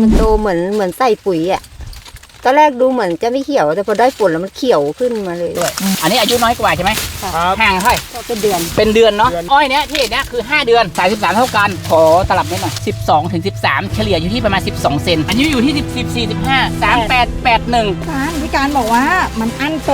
มันโตเหมือนเหมือนใส่ปุ๋ยอะตอนแรกดูเหมือนจะไม่เขียว แต่พอได้ผลแล้วมันเขียวขึ้นมาเลย ด้วย อันนี้อายุน้อยกว่าใช่ไหมครับ ห่างเท่าไหร่ก็เป็นเดือน เป็นเดือนเนาะ เดือน อ้อยเนี้ยที่เห็นเนี้ยคือ 5 เดือน 33 เท่ากัน ขอตลับนิดหน่อย12 ถึง 13 เฉลี่ยอยู่ที่ประมาณ 12 เซนอายุอยู่ที่ 14 15 38 81การพิการบอกว่ามันอั้นโต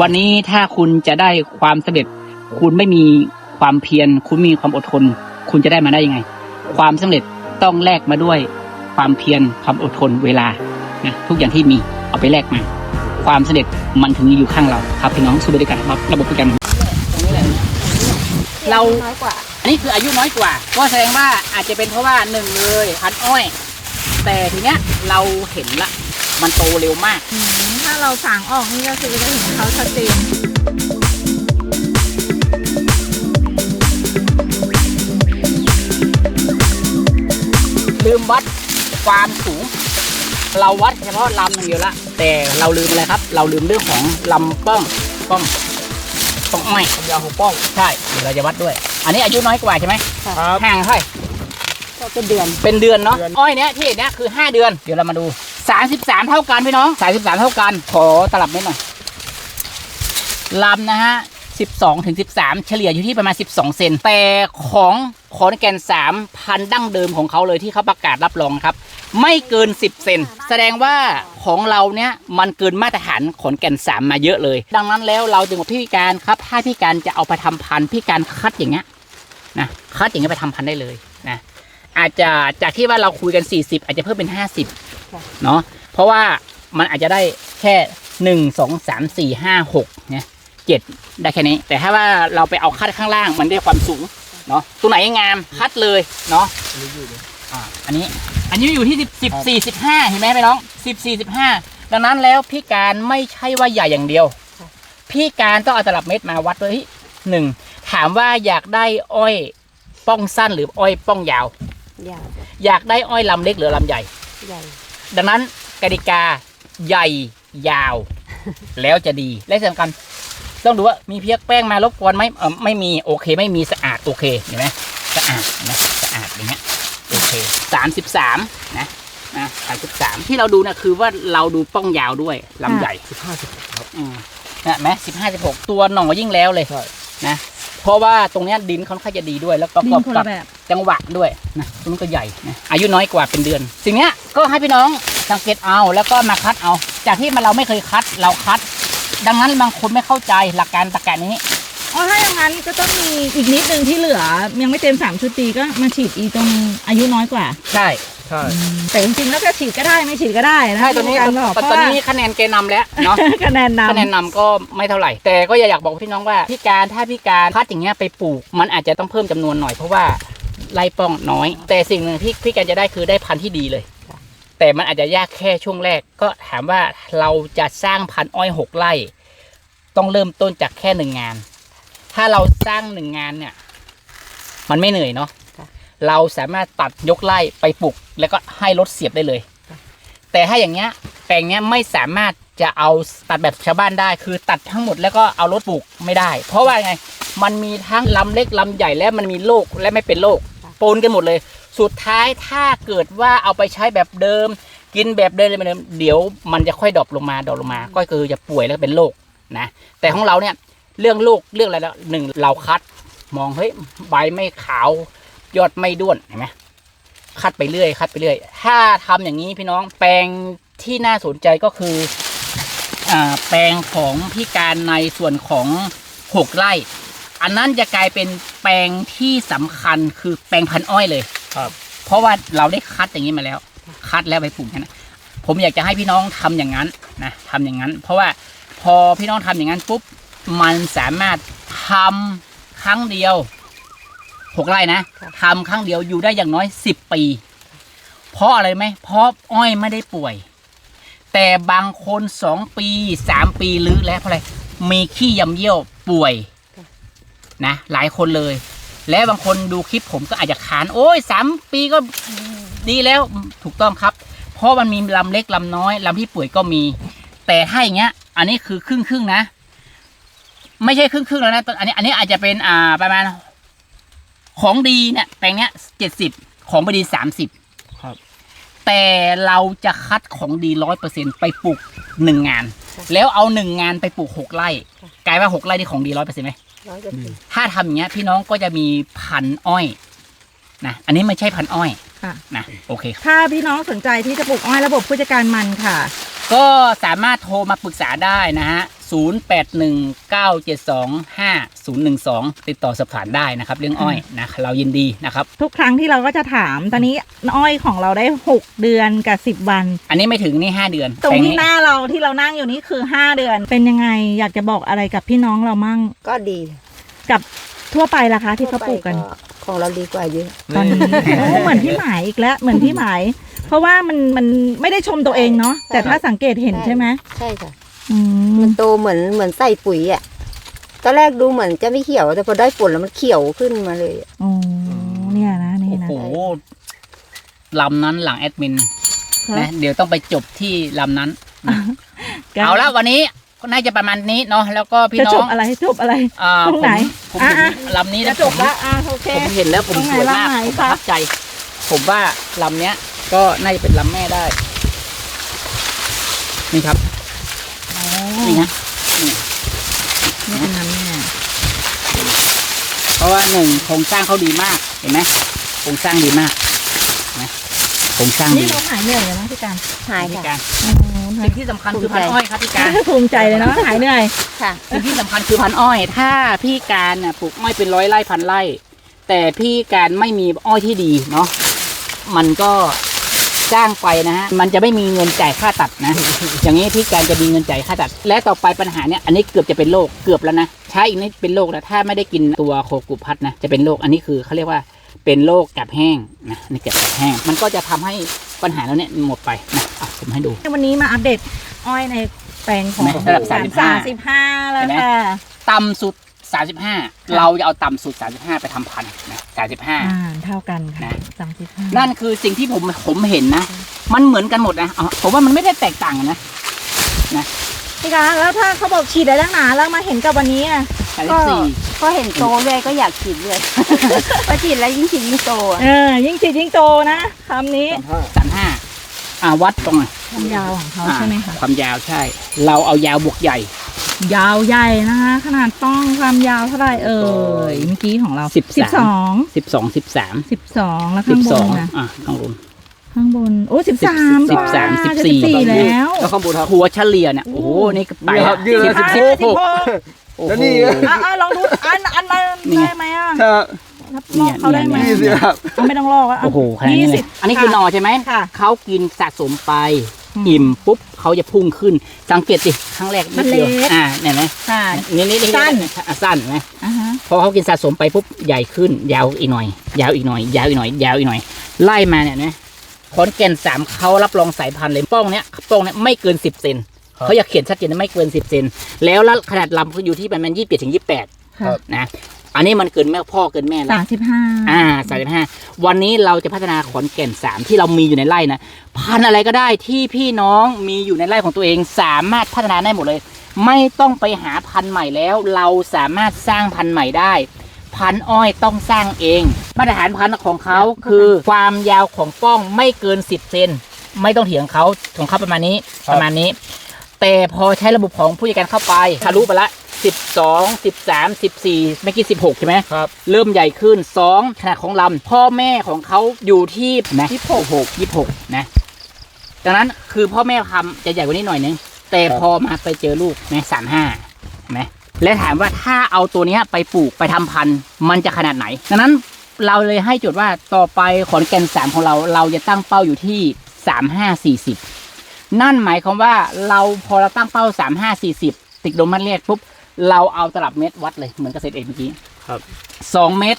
วันนี้ถ้าคุณจะได้ความสำเร็จ คุณไม่มีความเพียร คุณมีความอดทน คุณจะได้มาได้ยังไง ความสำเร็จต้องแลกมาด้วยความเพียรความอดทนเวลานะทุกอย่างที่มีเอาไปแลกมา ความสำเร็จมันถึงอยู่ข้างเราครับพี่น้องสู้ไปด้วยกันครับระบบประกันเราน้อยกว่า อันนี้คืออายุน้อยกว่า ก็แสดงว่าอาจจะเป็นเพราะว่าหนึ่งเลยพันอ้อย แต่ทีเนี้ยเราเห็นละ มันโตเร็วมาก ถ้าเราสางออกนี่ก็คือจะเห็นเขาชัดเจนลืมวัดความสูง เราวัดเฉพาะลำอย่างเดียวละ แต่เราลืมอะไรครับ เราลืมเรื่องของลำป้องป้องป้องอ้อยยาวของป้องใช่เดี๋ยวเราจะวัดด้วย อันนี้อายุน้อยกว่าใช่ไหมครับห่างเท่าไหร่ก็เป็นเดือนเป็นเดือนเนาะเดือนอ้อยเนี้ยที่เห็นเนี้ยคือ 5 เดือน เดี๋ยวเรามาดู 33เท่ากันพี่น้อง33เท่ากัน ขอตลับนิดหน่อยลำนะฮะ12ถึง13เฉลี่ยอยู่ที่ประมาณ12เซนแต่ของขอนแก่น3พันดั้งเดิมของเขาเลยที่เขาประกาศรับรองครับ ไม่เกิน10เซนแสดงว่าของเราเนี้ยมันเกินมาตรฐานขอนแก่น3มมาเยอะเลย ดังนั้นแล้วเราจึงบอกพี่การครับ ถ้าพี่การจะเอาไปทำพันธุ์พี่การคัดอย่างเงี้ยนะคัดอย่างเงี้ยไปทำพันธุ์ได้เลย อาจจะจากที่ว่าเราคุยกัน 40 อาจจะเพิ่มเป็นค่ะ50เนาะเพราะว่ามันอาจจะได้แค่ 1 2 3 4 5 6เนี่ยเจ็ดได้แค่นี้ แต่ถ้าว่าเราไปเอาคัดข้างล่างมันได้ความสูงเนาะตรงไหนงามคัดเลยเนาะอ่าอันนี้อันนี้อยู่ที่10 10 4 15เห็นไหมพี่น้อง10 4 15ดังนั้นแล้วพี่การไม่ใช่ว่าใหญ่อย่างเดียว พี่การต้องเอาตลับเม็ดมาวัดด้วยเฮ้ยหนึ่งถามว่าอยากได้อ้อยป้องสั้นหรืออ้อยป้องยาว ยาวอยากได้อ้อยลำเล็กหรือลำใหญ่ ใหญ่ดังนั้นกติกาใหญ่ยาว แล้วจะดีและสำคัญต้องดูว่ามีเพียกแป้งมารบกวนไหมเออไม่มีโอเคไม่มีสะอาดโอเคเห็นไหมสะอาดเห็นไหมสะอาดอย่างเงี้ยโอเคสามสิบสามนะนะสามสิบสามที่เราดูนะคือว่าเราดูป้องยาวด้วยลำใหญ่สิบห้าสิบครับอืมนะไหมสิบห้าสิบหกตัวหน่อยิ่งแล้วเลยใช่นะ เพราะว่าตรงเนี้ยดินค่อนข้างจะดีด้วย แล้วประดิกอนบคนกัละบแบบ จังหวะด้วยนะตรงนู้นก็ใหญ่นะอายุน้อยกว่าเป็นเดือน สิ่งเนี้ยก็ให้พี่น้องสังเกตเอาแล้วก็มาคัดเอา จากที่มันเราไม่เคยคัดเราคัด ดังนั้นบางคนไม่เข้าใจหลักการตะแกะนี้ อ๋อถ้าอย่างนั้นก็ต้องมีอีกนิดนึงที่เหลือ ยังไม่เต็มสามชุดตีก็มาฉีดอีตรงอายุน้อยกว่า ใช่ ใช่ แต่จริงๆแล้วก็ฉีดก็ได้ไม่ฉีดก็ได้นะใช่ตอนนี้การบอกเพตราะอนว่านี้คะแนนเกณฑ์นำแล้วเนาะ คะแนนนำ คะแนนนำก็ไม่เท่าไหร่ แต่ก็อยากบอกพี่น้องว่าพี่การถ้าพี่การคัดอย่างเงี้ยไปปลูก มันอาจจะต้องเพิ่มจำนวนหน่อยเพราะว่าไล่ป้องน้อย แต่สิ่งหนึ่งที่พี่การจะได้คือได้พันธุ์ที่ดีเลย แต่มันอาจจะยากแค่ช่วงแรก ก็ถามว่าเราจะสร้างพันธุ์อ้อยหกไร่ ต้องเริ่มต้นจากแค่หนึ่งงาน ถ้าเราสร้างหนึ่งงานเนี่ย มันไม่เหนื่อยเนาะค่ะ เราสามารถตัดยกไร่ไปปลูกแล้วก็ให้รถเสียบได้เลย แต่ถ้าอย่างเงี้ยแปลงเนี้ยไม่สามารถจะเอาตัดแบบชาวบ้านได้ คือตัดทั้งหมดแล้วก็เอารถปลูกไม่ได้ เพราะว่าไงมันมีทั้งลำเล็กลำใหญ่และมันมีโรคและไม่เป็นโรคปนกันหมดเลย สุดท้ายถ้าเกิดว่าเอาไปใช้แบบเดิม กินแบบเดิมเดิมเดี๋ยวมันจะค่อยดรอปลงมาดรอปลงมา ก็คือจะป่วยแล้วเป็นโรคนะแต่ของเราเนี่ยเรื่องโรคเรื่องอะไรแล้วหนึ่งเราคัด มองเฮ้ยใบไม่ขาว ยอดไม่ด้วนเห็นไหมคัดไปเรื่อยคัดไปเรื่อย ถ้าทำอย่างนี้พี่น้องแปลงที่น่าสนใจก็คืออ่าแปลงของพี่การในส่วนของหกไร่ อันนั้นจะกลายเป็นแปลงที่สำคัญคือแปลงพันธุ์อ้อยเลย ครับ เพราะว่าเราได้คัดอย่างนี้มาแล้ว คัดแล้วไปปลูกนะผมอยากจะให้พี่น้องทำอย่างนั้นนะทำอย่างนั้น เพราะว่าพอพี่น้องทำอย่างนั้นปุ๊บมันสามารถทำครั้งเดียว หกไร่นะทำครั้งเดียวอยู่ได้อย่างน้อยสิบปี เพราะอะไรไหมเพราะอ้อยไม่ได้ป่วย แต่บางคนสองปีสามปีลึกแล้วเพราะอะไรมีขี้ยำเยี่ยวป่วยนะหลายคนเลย และบางคนดูคลิปผมก็อาจจะขาน โอ้ยสามปีก็ดีแล้วถูกต้องครับ เพราะมันมีลำเล็กลำน้อยลำที่ป่วยก็มี แต่ถ้าอย่างเงี้ย อันนี้คือครึ่งครึ่งๆนะ ไม่ใช่ครึ่งครึ่งๆแล้วนะอันนี้อันนี้อาจจะเป็นอ่าประมาณ ของดีเนี่ยแปลงเนี้ยเจ็ดสิบของไม่ดีสามสิบครับ แต่เราจะคัดของดีร้อยเปอร์เซ็นไปปลูกหนึ่งงาน แล้วเอาหนึ่งงานไปปลูกหกไร่กลายว่าหกไร่ที่ของดีร้อยเปอร์เซ็นต์ไหมร้อยเปอร์เซ็นต์ถ้าทำอย่างเงี้ยพี่น้องก็จะมีพันธุ์อ้อยนะอันนี้ไม่ใช่พันธุ์อ้อยค่ะ นะโอเคครับถ้าพี่น้องสนใจที่จะปลูกอ้อยระบบผู้จัดการมันค่ะ ก็สามารถโทรมาปรึกษาได้นะฮะ 0819725012 ติดต่อสอบถามได้นะครับ เรื่องอ้อยนะเรายินดีนะครับ ทุกครั้งที่เราก็จะถามตอนนี้อ้อยของเราได้ 6 เดือนกับ 10 วัน อันนี้ไม่ถึงนี่ 5 เดือน ตรงแปลที่นี้หน้าเราที่เรานั่งอยู่นี่คือ 5 เดือน เป็นยังไงอยากจะบอกอะไรกับพี่น้องเรามั่งก็ดีกับทั่วไปล่ะคะที่เขาปลูกกัน ของเราดีกว่าเยอะตอนนี้โอ้เหมือนพี่หมายอีกแล้วเหมือนพี่หมาย เพราะว่ามันมันไม่ได้ชมตัวเองเนาะแต่ถ้าสังเกตเห็นใช่ไหมใช่ค่ะอืมมันโตเหมือนเหมือนใส่ปุ๋ยอะตอนแรกดูเหมือนจะไม่เขียว แต่พอได้ผลแล้วมันเขียวขึ้นมาเลยอะโอ้เนี่ยนะนี่โอ้นะ โหลำนั้นหลังแอดมินนะเดี๋ยวต้องไปจบที่ลำนั้น ก็เอาละวันนี้ก็น่าจะประมาณนี้เนาะแล้วก็พี่จะน้จองบอะไรจบอะไร อ่าตรงไหนผมผมอะเห็นอะลำนี้จะนะจบละอะโอเค ผมเห็นแล้วผมตรงไหนสวยมากลำไหนผมคะประทับใจ ผมว่าลำเนี้ย ก็น่าจะเป็นลำแม่ได้ นี่ครับ นี่นะนี่เป็นน้ำแม่ เพราะว่าหนึ่งโครงสร้างเขาดีมาก เห็นไหมโครงสร้างดีมากนะโครงสร้างนี่ดีเราหายเหนื่อยเลยนะพี่การหายพี่ค่ะการโอ้หายสิ่งที่สำคัญคือพันอ้อยครับพี่การภูมิใจเลยเนาะหายเหนื่อยค่ะสิ่งที่สำคัญคือพันอ้อย ถ้าพี่การน่ะปลูกอ้อยเป็นร้อยไร่พันไร่ แต่พี่การไม่มีอ้อยที่ดีเนาะมันก็ จ้างไปนะฮะมันจะไม่มีเงินจ่ายค่าตัดนะ อย่างนี้พี่การจะมีเงินจ่ายค่าตัด และต่อไปปัญหาเนี้ยอันนี้เกือบจะเป็นโรคเกือบแล้วนะใช้อีกนิดเป็นโรคแล้วถ้าไม่ได้กินตัวโคกุพัดนะจะเป็นโรคอันนี้คือเขาเรียกว่าเป็นโรคกับแห้งนะอันนี่เก็บกับแห้ง มันก็จะทำให้ปัญหาแล้วเนี่ยหมดไปนะอะผมให้ดู วันนี้มาอัปเดตอ้อยในแปลงของเห็นไหมระดับสาม35สามสิบห้าแล้วเห็นไหม ค่ะต่ำสุด35เราจะเอาต่ำสุด35ไปทำพันธุ์นะ35อ่าเท่ากันค่ะนะสามสิบห้านั่นคือสิ่งที่ผมผมเห็นนะ มันเหมือนกันหมดนะเอาผมว่ามันไม่ได้แตกต่างกันนะพี่การแล้วถ้าเขาบอกฉีดอะไรตั้งหนาแล้วมาเห็นกับวันนี้อะสามก็สี่ก็เห็นโตเรื่อยก็อยากฉีดเรื่อยพอฉีดแล้วยิ่งฉีดยิ่งโตอะเออยิ่งฉีดยิ่งโตนะคำนี้สามห้า อ่าวัดตรงไหนความยาวของเขาอ่าใช่ไหมคะความยาวใช่ เราเอายาวบวกใหญ่ ยาวใหญ่นะคะขนาดต้องความยาวเท่าไหร่เอ่ยเมื่อกี้ของเราสิบสามสองสิบสองสิบสามสิบสองแล้วสิข้างบบสอนงนะอะข้างบนข้างบนโอ้สิบสามสิบสามสิบสี่แล้วแล้วข้างบนครับหัวเฉลี่ยเนี่ยโอ้โหนี่ก็ไปนี่ครับยืนสิบสิบสิบหกหกโอ้โหแล้วนี่อะอะลองดูอันอันนั้นนี่ไงได้ไหมอะ ถ้ารับลอกเขาได้ไหมเนี่ยยี่สิบครับเอาไม่ต้องลอกอะโอ้โหขนาดนี้ยี่เลสิยบอันนี้คือหนอใช่ไหม ค่ะเขากินสะสมไป อืมอิ่มปุ๊บเขาจะพุ่งขึ้น สังเกตสิครั้งแรกมันดดียวเล็ก อ่าเนี่ยไหมค่ะ นี่นี่นี่สั้น อะสั้นไหมอ่าฮะพอเขากินสะสมไปปุ๊บใหญ่ขึ้น ยาวอีกหน่อย ยาวอีกหน่อย ยาวอีกหน่อย ยาวอีกหน่อย ไล่มาเนี่ยนะขอนแก่นสามเขารับรองสายพันธุ์เลยป้องเนี้ยป้องเนี้ยไม่เกินสิบเซนครับ เขาอยากเขียนชัดเจนว่าไม่เกินสิบเซนแล้วละขนาดลำเขาอยู่ที่ประมาณยี่สิบถึงยี่สิบแปด ค่ะ นะ อันนี้มันเกินแม่พ่อเกินแม่แล้วสามสิบห้าอ่าสามสิบห้าวันนี้เราจะพัฒนาขอนแก่นสามที่เรามีอยู่ในไร่นะพันธุ์อะไรก็ได้ที่พี่น้องมีอยู่ในไร่ของตัวเองสามารถพัฒนาได้หมดเลย ไม่ต้องไปหาพันธุ์ใหม่แล้ว เราสามารถสร้างพันธุ์ใหม่ได้ พันธุ์อ้อยต้องสร้างเอง มาตรฐานพันธุ์ของเขาคือความยาวของป้องไม่เกิน 10เซนไม่ต้องเถียงเขาของเขาประมาณนี้ครับประมาณนี้ แต่พอใช้ระบบของผู้จัดการเข้าไปทะลุไปละ12 13 14ไม่อกี้16ใช่ไหมครับ เริ่มใหญ่ขึ้น2ขนาดของลำพ่อแม่ของเขาอยู่ที่นะยี่หกหกยี่หกนะดังนั้นคือพ่อแม่ทำจะใหญ่กว่านี้หน่อยนึงแต่ครับพอมาไปเจอลูกนะสามห้าไหมและถามว่าถ้าเอาตัวเนี้ยไปปลูกไปทำพันธุ์มันจะขนาดไหน ดังนั้นเราเลยให้โจทย์ว่าต่อไปขอนแก่นสามของเราเราจะตั้งเป้าอยู่ที่สามห้าสี่สิบ นั่นหมายความว่าเราพอเราตั้งเป้าสามห้าสี่สิบติดลมมัดเรียกปุ๊บ เราเอาตลับเม็ดวัดเลยเหมือนเกษตรเอกเมื่อกี้ครับสองเม็ด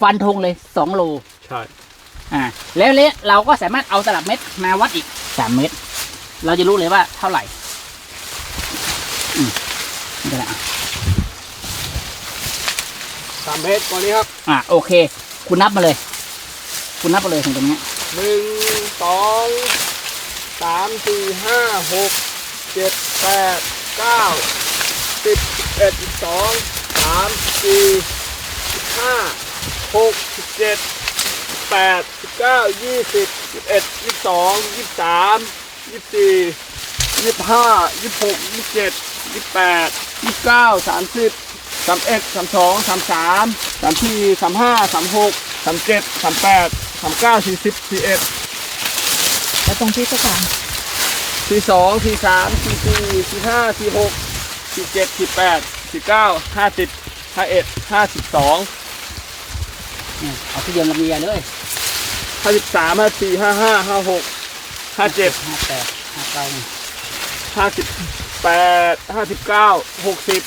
ฟันธงเลยสองโลใช่อ่าแล้วเละเราก็สามารถเอาตลับเม็ดมาวัดอีกสามเม็ดเราจะรู้เลยว่าเท่าไหร่อืมนี่ก็ได้อะสามเมตรก่อนนี้ครับอะโอเค คุณนับมาเลย คุณนับมาเลยถึงตรงเนี้ยหนึ่งสอง สามสี่ห้าหกเจ็ดแปดเก้าสิบเอ็ดสองสามสี่ห้าหกเจ็ดแปดสิบเก้ายี่สิบยี่สิบเอ็ดยี่สิบสองยี่สามยี่สี่ยี่ห้ายี่สิบหกยี่สิบเจ็ดยี่สิบแปดยี่สิบเก้าสามสิบสามเอ็ดสามสองสามสามสามสี่สามห้าสามหกสามเจ็ดสามแปดสามเก้าสี่สิบสี่เอ็ด แล้วตรงที่เจ้าของสี่สองสี่สามสี่สี่สี่ห้าสี่หกสี่เจ็ดสี่แปดสี่เก้าห้าสิบห้าเอ็ดห้าสิบสองเนี่ยเอาที่เดียวลำเลียเลยห้าสิบสามห้าสี่ห้าห้าห้าหกห้าเจ็ดห้าแปดห้าเก้าห้าสิบแปดห้าสิบเก้าหกสิบ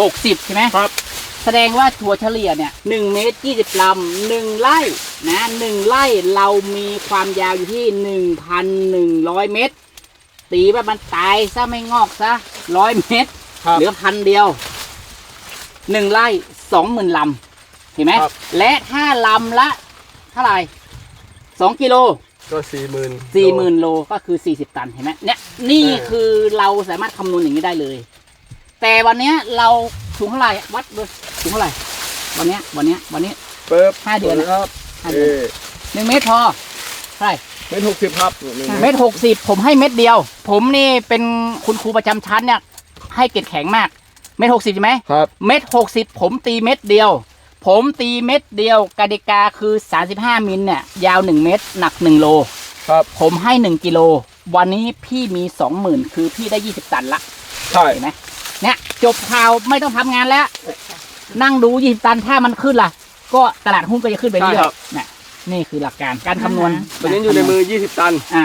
หกสิบใช่ไหมครับ แสดงว่าถั่วเฉลี่ยเนี่ยหนึ่งเมตรยี่สิบลำหนึ่งไร่นะหนึ่งไร่เรามีความยาวอยู่ที่หนึ่งพันหนึ่งร้อยเมตร ตีว่ามันตายซะไม่งอกซะร้อยเมตรครับเหลือพันเดียวหนึ่งไร่สองหมื่นลำเห็นไหมครับและถ้าลำละเท่าไหร่สองกิโลก็สี่หมื่นสี่หมื่นโลก็คือสี่สิบตันเห็นไหมเนี่ยนี่เออคือเราสามารถคำนวณอย่างนี้ได้เลย แต่วันเนี้ยเราถุงเท่าไหร่วัดดู ถุงเท่าไหร่วันเนี้ยวันเนี้ยวันนี้เปิบห้าเดือนครับห้าเอเดือนอหนึ่งเมตรพอเท่าไหร่เมตรหกสิบครับเมตรหกสิบผมให้เม็ดเดียว ผมนี่เป็นคุณครูประจำชั้นเนี่ยให้เกรดแข็งมาก เมตรหกสิบใช่ไหม ครับเม็ดหกสิบผมตีเม็ดเดียว ผมตีเม็ดเดียวกติกาคือ 35 มิลเนี่ยยาว 1 เม็ดหนัก 1 โล ครับผมให้ 1 กิโล วันนี้พี่มี 20,000 คือพี่ได้ 20 ตันละใช่เห็นไหมเนี่ยจบข่าวไม่ต้องทำงานแล้ว นั่งดู20ตันถ้ามันขึ้นล่ะ ก็ตลาดหุ้นก็จะขึ้นไปเรื่อยๆนะนี่คือหลักการการคำนวณตอนนี้อยู่ในมือยี่สิบตัน อ่า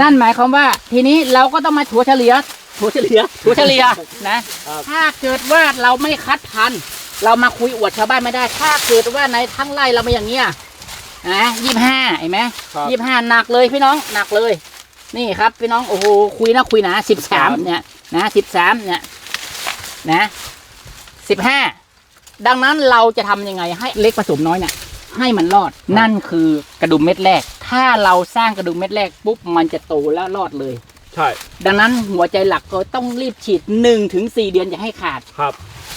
นั่นหมายความว่าทีนี้เราก็ต้องมาถัวเฉลี่ยถัวเฉลี่ยถัวเฉลี่ยนะ ครับถ้าเกิดว่าเราไม่คัดพันธุ์เรามาคุยอวดชาวบ้านไม่ได้ ถ้าเกิดว่าในทั้งไร่เราไม่อย่างเงี้ยนะยี่ห้าเห็นไหมครับยี่ห้าหนักเลยพี่น้องหนักเลย นี่ครับพี่น้องโอ้โหคุยนะคุยนะสิบสามเนี่ยนะสิบสามเนี่ยนะสิบห้า ดังนั้นเราจะทำยังไงให้เล็กผสมน้อยเนี่ยให้มันรอด นั่นคือกระดุมเม็ดแรก ถ้าเราสร้างกระดุมเม็ดแรกปุ๊บมันจะโตแล้วรอดเลย ใช่ ดังนั้นหัวใจหลักก็ต้องรีบฉีด1นถึงสเดือนอย่าให้ขาด ครับ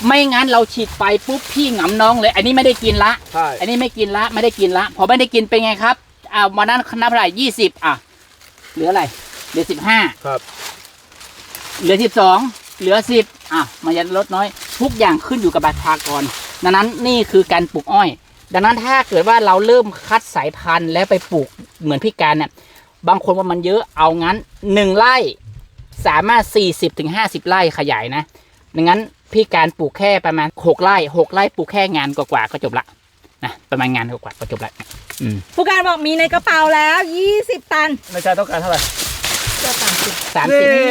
ไม่งั้นเราฉีดไปปุ๊บพี่หงำน้องเลย อันนี้ไม่ได้กินละ ใช่ อันนี้ไม่กินละไม่ได้กินละพอไม่ได้กินเป็นไงครับอ่าวันนั้นคณะเท่าไหร่ยี่สิบอะเหลืออะไรเหลือสิบห้าครับ เหลือสิบสองเหลือสิบอะมันจะลดน้อย ทุกอย่างขึ้นอยู่กับประชากร ดังนั้นนี่คือการปลูกอ้อย ดังนั้นถ้าเกิดว่าเราเริ่มคัดสายพันธุ์แล้วไปปลูกเหมือนพี่การเนี่ยบางคนว่ามันเยอะเอางั้นหนึ่งไร่สามารถ 40-50ถึง50ไร่ขยายนะดังนั้นพี่การปลูกแค่ประมาณ 6 ไร่ 6 ไร่ปลูกแค่งานกว่าๆก็จบละนะประมาณงานกว่าๆก็จบละอืมผู้การบอกมีในกระเป๋าแล้ว 20 ตัน ไม่ใช่ต้องการเท่าไหร่ สามสิบ นี่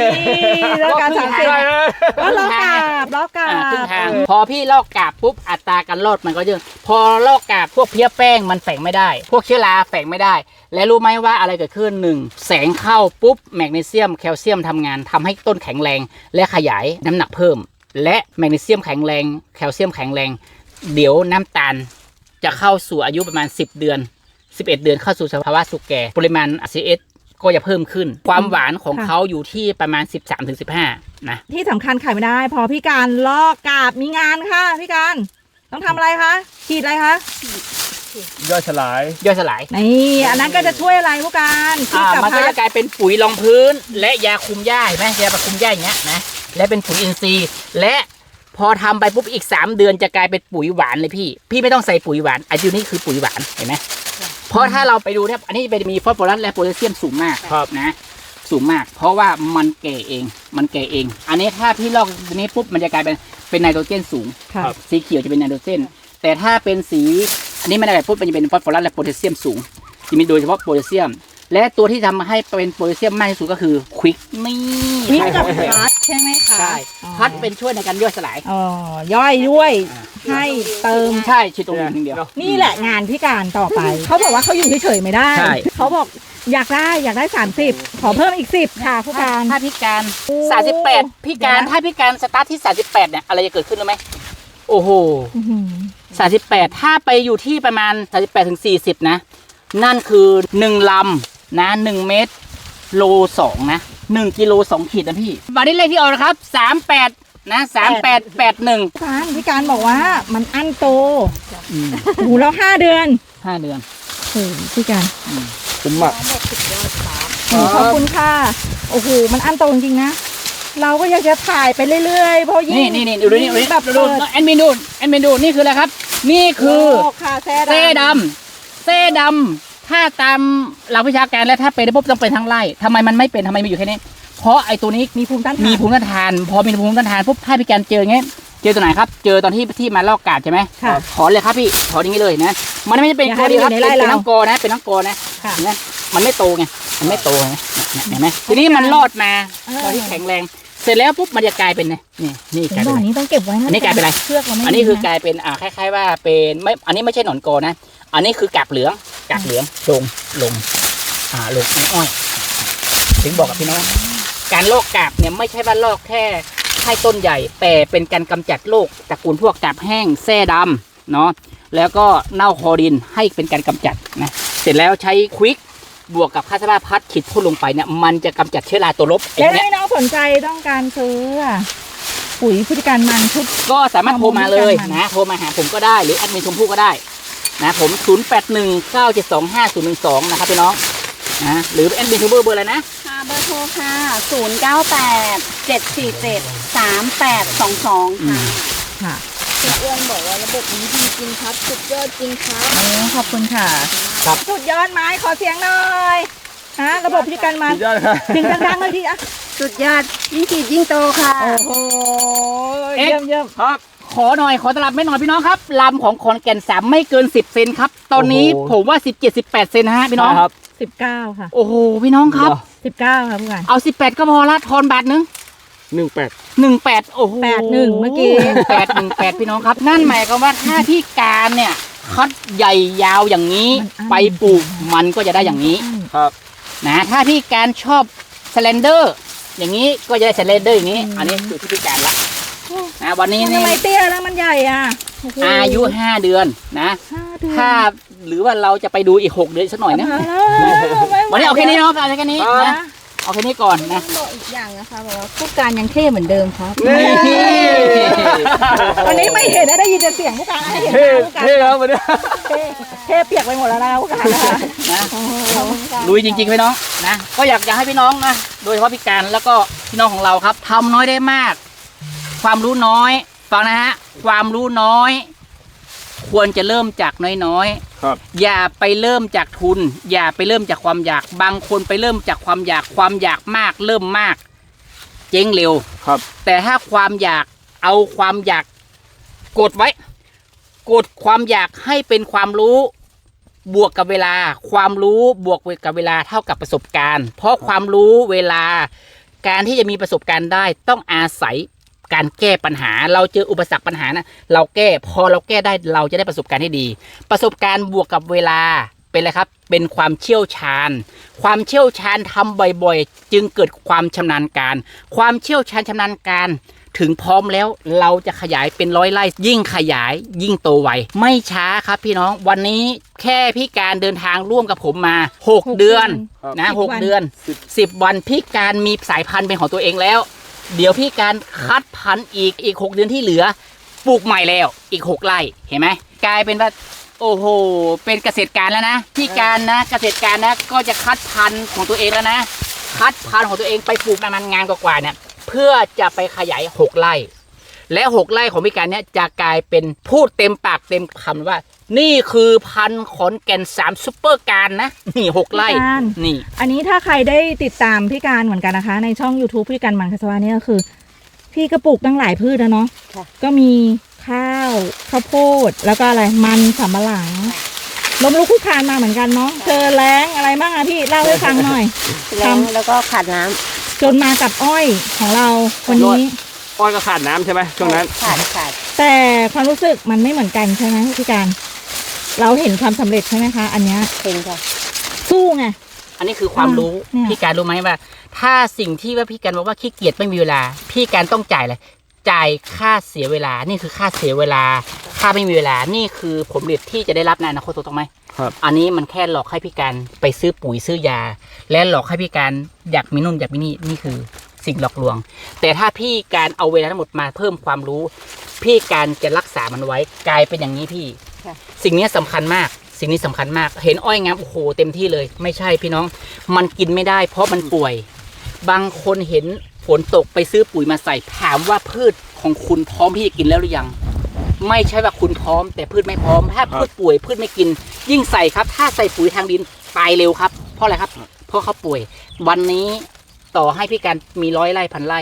แล้วการสามสิบได้เลย แล้วล้อกาบล้อกาอ่าครึ่งบทางพอพี่ลอกกาบปุ๊บอัตราการรอดมันก็เยอะพอลอกกาบพวกเพี้ยแป้งมันแฝงไม่ได้ พวกเชื้อราแฝงไม่ได้ และรู้ไหมว่าอะไรเกิดขึ้นหนึ่งแสงเข้าปุ๊บแมกนีเซียมแคลเซียมทำงานทำให้ต้นแข็งแรง และขยายน้ำหนักเพิ่ม และแมกนีเซียมแข็งแรง แคลเซียมแข็งแรง เดี๋ยวน้ำตาล จะเข้าสู่อายุประมาณ 10 เดือน 11 เดือนเข้าสู่สภาวะสุกแก่ ปริมาณ RCS ก็จะเพิ่มขึ้น ความหวานของค่ะเขาอยู่ที่ประมาณ 13-15นะที่สำคัญขายไม่ได้ พอพี่การลอกกาบมีงานค่ะพี่การต้องทำอะไรคะฉีดอะไรคะย่อยสลาย ย่อยสลายนี่อันนั้นก็จะช่วยอะไรผู้การฉีดอ่ากับมันก็พัจะดกลายเป็นปุ๋ยรองพื้น และยาคุมหญ้าเห็นไหมยาประคุมหญ้าอย่างเงี้ยนะและเป็นปุ๋ยอินทรีย์ และพอทำไปปุ๊บอีก 3 เดือนจะกลายเป็นปุ๋ยหวานเลยพี่ พี่ไม่ต้องใส่ปุ๋ยหวานไอ้ตัวนี้คือปุ๋ยหวานเห็นไหม เพราะถ้าเราไปดูเนี่ยอันนี้จะมีฟอสฟอรัสและโพแทสเซียมสูงมากครับนะ สูงมาก เพราะว่ามันแก่เองมันแก่เอง อันนี้ถ้าพี่ลอกตัวนี้ปุ๊บมันจะกลายเป็นเป็นไนโตรเจนสูงค่ะสีเขียวจะเป็นไนโตรเจนแต่ถ้าเป็นสีอันนี้ไม่ได้แบบปุ๊บมันจะเป็นฟอสฟอรัสและโพแทสเซียมสูงจะมีโดยเฉพาะโพแทสเซียม และตัวที่ทำให้เป็นโพแทสเซียมมากที่สุดก็คือควิกนี่วิ่งใช่คกัรับบพัดใช่ไหมคะใช่อ๋อพัดเป็นช่วยในการย่อยสลาย อ๋อย่อยด้วยให้เติม ใช่ฉีดตรงนี้ทีเดียว นี่แหละงานพิการต่อไป เขาบอกว่าเขาอยู่เฉยๆไม่ได้ ใช่ เขาบอกอยากได้อยากได้ 30 ขอเพิ่มอีก 10 ค่ะผู้การ ถ้าพิการโอ้38 พิการเดี๋ยวนะถ้าพิการสตาร์ทที่ 38เนี่ยอะไรจะเกิดขึ้นรู้ไหมโอ้โหอื้อหือ38 ถ้าไปอยู่ที่ประมาณ 38ถึง40 นะ นั่นคือ 1 ลำ นะ1เมตรโล2นะ1กิโล2ขีดนะพี่วันนี้เลขที่ออกนะครับ38นะ3881การพิการบอกว่ามันอั้นโตอืมหูแล้ว5เดือนห้าเดือนโอ้โหพิการคุ้มมากโอ้โหขอบคุณค่ะ โอ้โหมันอั้นโตจริงๆนะ เราก็อยากจะถ่ายไปเรื่อยๆเพราะยิ่งนี่นี่นี่ดูนี่ดูนี่แบบดูดูเปิดแอนมินดูแอนมินดูนี่คืออะไรครับ นี่คือโค่ะแซ่เส้ดำเส้ดำ ถ้าตามหลักวิชาการแล้วถ้าเป็นได้ปุ๊บต้องเป็นทั้งไร่ทำไมมันไม่เป็นทำไมมันอยู่แค่นี้ เพราะไอ้ตัวนี้มีภูมิต้านทานมีภูมิต้านทาน พอมีภูมิต้านทานปุ๊บถ้าพี่แกนเจออย่างเงี้ยเจอตัวไหนครับ เจอตอนที่ที่มาลอกกาดใช่ไหมค่ะ ถอนเลยครับพี่ถอนอย่างนี้เลยนะ มันไม่ใช่เป็นอย่าตัวเดียวครับให้เป็นมันอยู่ในไร่เป็นเรา น้องกอนะ เป็นน้องกอนะค่ะ เห็นไหมมันไม่โตไง มันไม่โตไงเนี่ยเห็นไหมทีนี้มันรอดมาเออ ตอนที่แข็งแรง เสร็จแล้วปุ๊บมันจะกลายเป็นไงนี่นี่กลายบ่เป็นอไงนี้ต้องเก็บไว้นะอันนี้กลายเป็นอะไร เชือกเราไม่อันนี้คือกมีะลายเป็นอ่าคล้ายๆว่าเป็นไม่ อันนี้ไม่ใช่หนอนโกนะ อันนี้คือกาบเหลือง กาบเหลืองลงลงอ่าลงอ้อย ถึงบอกกับพี่น้องว่าการลอกกาบเนี่ยไม่ใช่ว่าลอกแค่ให้ต้นใหญ่ แต่เป็นการกำจัดโรคตระกูลพวกกาบแห้งแส้ดำเนาะแล้วก็เน่าคอดินให้เป็นการกำจัดนะเสร็จแล้วใช้ควิกบวกกับคาสลาพัดขีดพ่นลงไปเนี่ยมันจะกำจัดเชื้อราตัวลบไอ้แล้วเนี้ยให้น้องสนใจต้องการซื้ออะปุ๋ยพฤติการมันชุดก็สามารถโทรมาเลยข้อมูลนะโทรมาหาผมก็ได้หรือแอดมินชมพู่ก็ได้ นะผม 0 8 1 9 7 2 5 0 1 2 นะครับพี่น้องนะหรือแอดมินชมพู่เบอร์อะไรนะ ค่ะเบอร์โทรค่ะ 098 747 3822 ค่ะค่ะคุณอ้วนบอกว่าระบบนี้ดีจริงครับ สุดยอดจริงครับโอ้ขอบคุณค่ะ ครับ สุดยอดไหมขอเสียงหน่อยฮะระบบพฤติการมันสุดยอดครับถึงดังๆเลยทีอะสุดยอดยิ่งขีดยิ่งโตค่ะ โอ้โหเอ๊ะเยี่ยมเยี่ยมครับ ขอหน่อยขอตลับไม่หน่อยพี่น้องครับลำของคอนแก่นสามไม่เกิน10เซนครับ ตอนนี้โอ้โห ผมว่า17 18เซนนะฮะพี่น้องครับสิบเก้าค่ะโอ้โหพี่น้องครับ สิบเก้าค่ะผู้การเอา18ก็พอละทอนบาทนึงหนึ่งแปด18โอ้โหแปดหนึ่งเมื่อกี้แปดหนึ่งแปดพี่น้องครับ นั่นหมายความว่าถ้าพี่การเนี่ยคัดใหญ่ยาวอย่างนี้มันอั้นไปปลูกมันก็จะได้อย่างนี้ ครับ นะถ้าพี่การชอบสแลนเดอร์ อย่างนี้ก็จะได้สแลนเดอร์อย่างนี้อันนี้คือที่พี่การละ นะวันนี้มันนี่ทำไมเตี้ยแล้วมันใหญ่อะโโหอายุ5เดือนนะ ห้าเดือนถ้าหรือว่าเราจะไปดูอีก6เดือนสักหน่อยนะเอาแล้วไม่ไหวันนี้เอาแค่นี้เนาะเอาแค่นี้ครับนะเอาแค่นี้ก่อนนะ บอกอีกอย่างนะคะบอกว่าผู้การยังเท่เหมือนเดิมครับ นี่วันนี้ไม่เห็นนะได้ยินแต่เสียงผู้การให้เห็นหเท่น้าผู้การเท่ครับวันนี้เท่เท่เปียกไปหมดแล้วนะผู้การนะคะนะโอ้โหลุยจริงๆพี่น้องนะ ก็อยากอยากให้พี่น้องนะ โดยเฉพาะพี่การแล้วก็พี่น้องของเราครับทำน้อยได้มาก ความรู้น้อยฟังนะฮะความรู้น้อย ควรจะเริ่มจากน้อยๆครับอย่าไปเริ่มจากทุน อย่าไปเริ่มจากความอยาก บางคนไปเริ่มจากความอยากความอยากมาก เริ่มมาก เจ๊งเร็ว ครับ แต่ถ้าความอยากเอาความอยากกดไว้ กดความอยากให้เป็นความรู้บวกกับเวลา ความรู้บวกกับเวลาเท่ากับประสบการณ์ เพราะความรู้เวลาการที่จะมีประสบการณ์ได้ต้องอาศัย การแก้ปัญหา เราเจออุปสรรคปัญหานะเราแก้พอเราแก้ได้เราจะได้ประสบการณ์ที่ดี ประสบการณ์บวกกับเวลาเป็นอะไรครับ เป็นความเชี่ยวชาญ ความเชี่ยวชาญทำบ่อยๆ จึงเกิดความชำนาญการ ความเชี่ยวชาญชำนาญการ ถึงพร้อมแล้วเราจะขยายเป็นร้อยไร่ยิ่งขยาย ยิ่งโตไวไม่ช้าครับพี่น้องวันนี้แค่พี่การเดินทางร่วมกับผมมา 6 เดือนครับนะสิบหกวันเดือน 10 วันพี่การมีสายพันธุ์เป็นของตัวเองแล้ว เดี๋ยวพี่การคัดพันธุ์อีกอีก6เดือนที่เหลือปลูกใหม่แล้วอีก6ไร่เห็นไหมกลายเป็นว่าโอ้โห เป็นเกษตรการแล้วนะพี่การนะเกษตรการนะก็จะคัดพันธุ์ของตัวเองแล้วนะ คัดพันธุ์ของตัวเองไปปลูกประมาณงานกว่าๆเนี่ยเพื่อจะไปขยาย6ไร่และ6ไร่ของพี่การเนี่ยจะกลายเป็นพูดเต็มปากเต็มคำว่า นี่คือพันธุ์ขอนแก่นสามซุปเปอร์การนะ นี่หกไร่พี่การ นี่ อันนี้ถ้าใครได้ติดตามพี่การเหมือนกันนะคะ ในช่อง YouTube พี่การมันคาสวาเนี่ยก็คือ พี่กระปลูกตั้งหลายพืชนะเนาะค่ะ ก็มีข้าวข้าวโพดแล้วก็อะไรมันสำปะหลังลมลุกคุกคานมาเหมือนกันเนาะเจอแรงอะไรบ้างอะพี่เล่าให้ฟังหน่อย แรงแล้วก็ขาดน้ำจนมากับอ้อยของเราวันนี้ อ้อยก็ขาดน้ำใช่ไหมช่วงนั้น ขาดขาดแต่ความรู้สึกมันไม่เหมือนกันใช่ไหมพี่การ เราเห็นความสำเร็จใช่ไหมคะ อันเนี้ยเป็นค่ะ สู้ไง อันนี้คือความรู้เนี่ย พี่การรู้ไหมว่า ถ้าสิ่งที่ว่าพี่การบอกว่าขี้เกียจไม่มีเวลา พี่การต้องจ่ายเลยจ่ายค่าเสียเวลา นี่คือค่าเสียเวลา ค่าไม่มีเวลา นี่คือผลผลิตที่จะได้รับในอนาคตถูกต้องไหมครับ อันนี้มันแค่หลอกให้พี่การไปซื้อปุ๋ยซื้อยา และหลอกให้พี่การอยากมีนู่นอยากมีนี่นี่คือสิ่งหลอกลวง แต่ถ้าพี่การเอาเวลาทั้งหมดมาเพิ่มความรู้ พี่การจะรักษามันไว้กลายเป็นอย่างนี้พี่ค่ะ สิ่งนี้สำคัญมาก สิ่งนี้สำคัญมาก เห็นอ้อยงามโอ้โหเต็มที่เลย ไม่ใช่พี่น้อง มันกินไม่ได้ เพราะมันป่วย บางคนเห็นฝนตกไปซื้อปุ๋ยมาใส่ถามว่าพืชของคุณพร้อมที่จะกินแล้วหรือยัง ไม่ใช่ว่าคุณพร้อม แต่พืชไม่พร้อม ถ้าพืชป่วยพืชไม่กิน ยิ่งใส่ครับ ถ้าใส่ปุ๋ยทางดินตายเร็วครับ เพราะอะไรครับ เพราะเขาป่วย วันนี้ต่อให้พี่การมีร้อยไร่พันไร่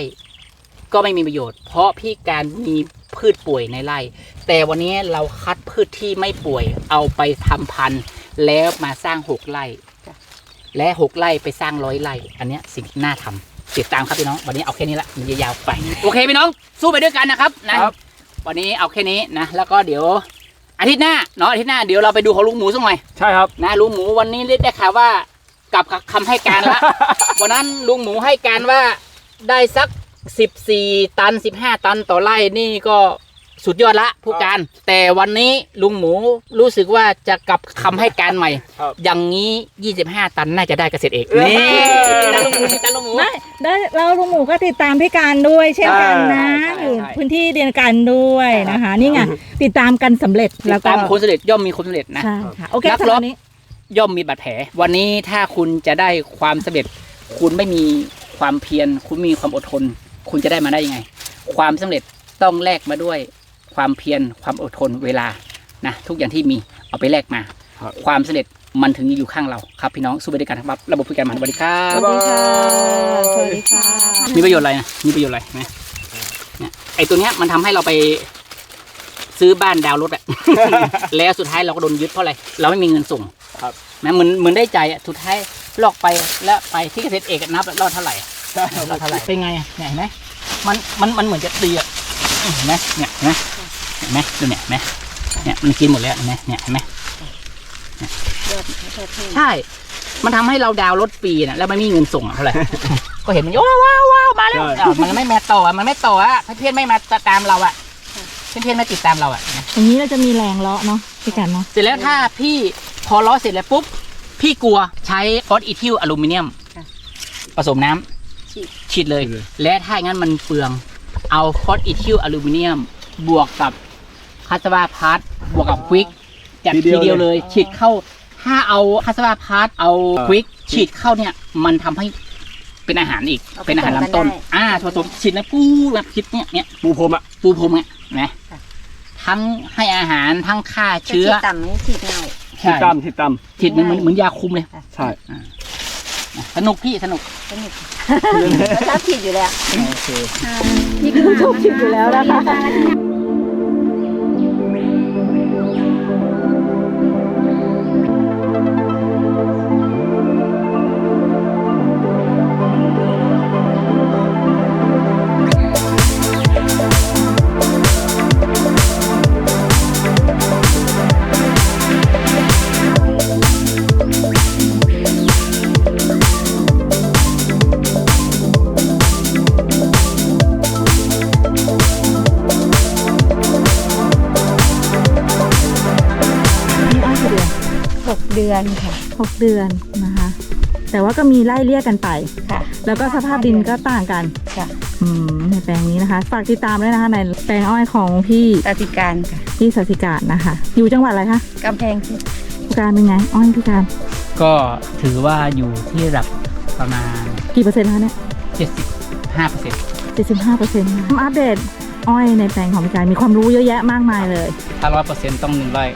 ก็ไม่มีประโยชน์ เพราะพี่การมีพืชป่วยในไร่ แต่วันนี้เราคัดพืชที่ไม่ป่วยเอาไปทำพันธุ์แล้วมาสร้างหกไร่ และหกไร่ไปสร้างร้อยไร่ อันเนี้ยสิ่งที่น่าทำติดตามครับพี่น้อง วันนี้เอาแค่นี้ละมันยาวๆไป โอเคพี่น้องสู้ไปด้วยกันนะครับนะครับวันนี้เอาแค่นี้นะ แล้วก็เดี๋ยวอาทิตย์หน้าเนาะอาทิตย์หน้าเดี๋ยวเราไปดูของลุงหมูสักหน่อยใช่ครับนะลุงหมูวันนี้ได้ข่าวว่ากลับคำให้การละวันนั้นลุงหมูให้การว่าได้สัก สิบสี่ตันสิบห้าตันต่อไร่นี่ก็สุดยอดละผู้การ แต่วันนี้ลุงหมูรู้สึกว่าจะกลับคำให้การใหม่ครับอย่างนี้ยี่สิบห้าตันน่าจะได้เกษตรเอกนี่ติดตามลุงหมูติดตามลุงหมูไม่ได้แล้วลุงหมูก็ติดตามพี่การด้วยเช่นกันนะใช่ใช่อยู่ใช่พื้นที่เดียวกันด้วยนะคะ นี่ไงติดตามกันสำเร็จติแล้ดวก็ตามคนสำเร็จย่อมมีคนสำเร็จนะใช่ค่ะโอเคนักสำหรรับบนี้ย่อมมีบาดแผล วันนี้ถ้าคุณจะได้ความสำเร็จ คุณไม่มีความเพียรคุณไม่มีความอดทน คุณจะได้มาได้ยังไง ความสำเร็จต้องแลกมาด้วยความเพียรความอดทนเวลานะทุกอย่างที่มีเอาไปแลกมาครับความสำเร็จมันถึงอยู่ข้างเราครับพี่น้องสู้ไปด้วยกันครับระบบพูดกันมาสวัสดีครัสบวัสดีค่ะสวัสดีค่ะมีประโยชน์อะไรนะมีประโยชน์อะไรนะเนี่ยไอตัวเนี้ยมันทำให้เราไปซื้อบ้านดาวน์รถอะแล้วสุดท้ายเราก็โดนยึดเพราะอะไรเราไม่มีเงินส่งครับนะเหมือนเหมือนได้ใจอะสุดท้ายลอกไปแล้วไปที่เกษตรเอกนับรอดเท่าไหร่ ใช่ครรัอบดเท่าไหร่เป็นไงอะเนี่ยเห็นไหมมันมันมันเหมือนจะตีอะเห็นไหมเนี่ยเห็นไหมเห็นไหมดูเนี่ยเห็นไหมเนี่ยมันกินหมดแล้วเห็นไหมเนี่ยเห็นไหมใช่ มันทำให้เราดาวน์รถฟรีนะแล้วไม่มีเงินส่งอะเท่าไหร่ก็เห็นมันว้าวว้าวว้าวมาแล้วใช่อ้าวมันไม่มาต่ออะมันไม่ต่ออะเพื่อนๆไม่มาตามเราอะเพื่อนๆไม่ติดตามเราอะอย่างนี้เราจะมีแรงเลาะเนาะพี่การเนาะเสร็จแล้วถ้าพี่พอล้อเสร็จแล้วปุ๊บพี่กลัวใช้ฟอสอีทิลอลูมิเนียมค่ะผสมน้ำ ฉีดฉีดเลยฉีดเลย และถ้าอย่างนั้นมันเปลือง เอาฟอสอีทิลอลูมิเนียม บวกกับคาสวาพาร์ทบวกกับควิกจัดทีเดียวเลย ฉีดเข้า ถ้าเอาคาสวาพาร์ทเอาควิกฉีดเข้าเนี่ย มันทำให้เป็นอาหารอีกเอาผสมเป็นอาหารลำต้นกันได้อ่าผสมฉีดแล้วปูแบบคิดเนี่ยเนี่ยปูพรมอะปูพรมเนี่ยนะค่ะทั้งให้อาหารทั้งฆ่าจะเชื้อฉีดต่ำไม่ฉีดง่ายที่ตั้มที่ตั้มฉีดเหมือนเหมือนเหมือนยาคุมเลย ใช่ สนุกพี่สนุกสนุกแล้วชอบฉีดอยู่แล้วโอเคนี่คือชอบชิมอยู่แล้วนะคะ อนค่ะหกเดือนนะคะ แต่ว่าก็มีไล่เลี่ยกันไป ค่ะ แล้วก็สภาพดินก็ต่างกันค่ะ อืมในแปลงนี้นะคะ ฝากติดตามด้วยนะคะในแปลงอ้อยของพี่ตาติการค่ะพี่สัสิการนะคะ อยู่จังหวัดอะไรคะกำแพงเพชรพี่การเป็นไง อ้อยพี่การก็ถือว่าอยู่ที่ระดับประมาณ กี่เปอร์เซ็นต์คะเนี่ย75เปอร์เซ็นต์เจ็ดสิบห้าเปอร์เซ็นต์อัปเดตอ้อยในแปลงของพี่การมีความรู้เยอะแยะมากมายเลย ถ้าร้อยเปอร์เซ็นต์ต้องหนึ่งร้อย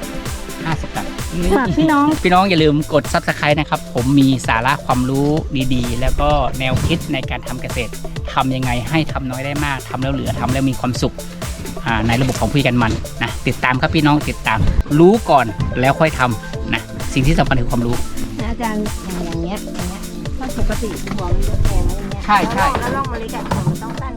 50ตัน ฝากพี่น้อง พี่น้องอย่าลืมกด subscribe นะครับ ผมมีสาระความรู้ดีๆ แล้วก็แนวคิดในการทำเกษตรทำยังไงให้ทำน้อยได้มากทำแล้วเหลือทำแล้วมีความสุขอ่าในระบบของผู้กันมันนะติดตามครับพี่น้องติดตาม รู้ก่อนแล้วค่อยทำนะสิ่งที่สำคัญคือความรู้นะอาจารย์อย่างอย่างเงี้ยอย่างเงี้ยถ้าปกติหัวมันจะแทงอะไรเงี้ยใช่ใช่ แล้วลองมาเล็กอะหัวมันต้องตั้ง